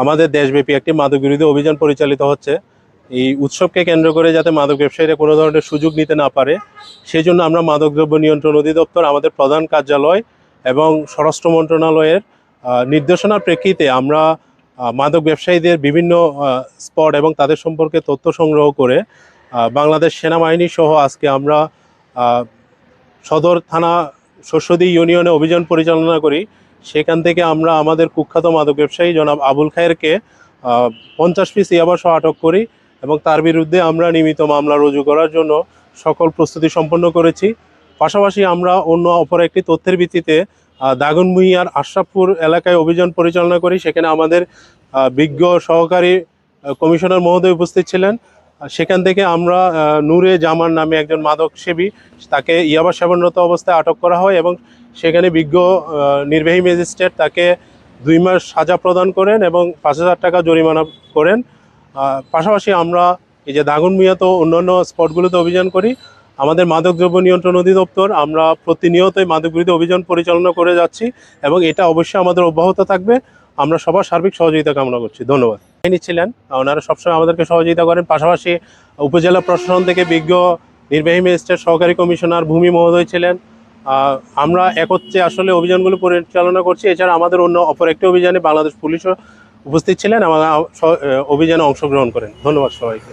আমাদের দেশব্যাপী একটি মাদক বিরোধী অভিযান পরিচালিত হচ্ছে। এই উৎসবকে কেন্দ্র করে যাতে মাদক ব্যবসায়ীরা কোনো ধরনের সুযোগ নিতে না পারে সেই জন্য আমরা মাদকদ্রব্য নিয়ন্ত্রণ অধিদপ্তর, আমাদের প্রধান কার্যালয় এবং স্বরাষ্ট্র মন্ত্রণালয়ের নির্দেশনার প্রেক্ষিতে আমরা মাদক ব্যবসায়ীদের বিভিন্ন স্পট এবং তাদের সম্পর্কে তথ্য সংগ্রহ করে বাংলাদেশ সেনাবাহিনী সহ আজকে আমরা সদর থানা শস্যদী ইউনিয়নে অভিযান পরিচালনা করি। সেখান থেকে আমরা আমাদের কুখ্যাত মাদক ব্যবসায়ী জনাব আবুল খায়েরকে পঞ্চাশ পিস ইয়াবাসহ আটক করি এবং তার বিরুদ্ধে আমরা নিয়মিত মামলা রুজু করার জন্য সকল প্রস্তুতি সম্পন্ন করেছি। পাশাপাশি আমরা অন্য অপর একটি তথ্যের ভিত্তিতে আহ, দাগনভূঞার আশরাফপুর এলাকায় অভিযান পরিচালনা করি। সেখানে আমাদের বিজ্ঞ সহকারী কমিশনার মহোদয় উপস্থিত ছিলেন। সেখান থেকে আমরা নূরে জামান নামে একজন মাদক সেবী তাকে ইয়াবা সেবনরত অবস্থায় আটক করা হয় এবং সেখানে বিজ্ঞ নির্বাহী ম্যাজিস্ট্রেট তাকে দুই মাস সাজা প্রদান করেন এবং পাঁচ হাজার টাকা জরিমানা করেন। পাশাপাশি আমরা এই যে দাগুন দাগনমিয়াতে অন্যান্য স্পটগুলোতে অভিযান করি, আমাদের মাদকদ্রব্য নিয়ন্ত্রণ অধিদপ্তর, আমরা প্রতিনিয়তই মাদক বিরোধী অভিযান পরিচালনা করে যাচ্ছি এবং এটা অবশ্যই আমাদের অব্যাহত থাকবে। আমরা সবার সার্বিক সহযোগিতা কামনা করছি। ধন্যবাদ। ছিলেন ওনারা সবসময় আমাদেরকে সহযোগিতা করেন। পাশাপাশি উপজেলা প্রশাসন থেকে বিজ্ঞ নির্বাহী ম্যাজিস্ট্রেট সহকারী কমিশনার ভূমি মহোদয় ছিলেন। আমরা একত্রে আসলে অভিযানগুলো পরিচালনা করছি। এছাড়া আমাদের অন্য অপর একটি অভিযানে বাংলাদেশ পুলিশও উপস্থিত ছিলেন। আহ, অভিযানে অংশগ্রহণ করেন। ধন্যবাদ সবাইকে।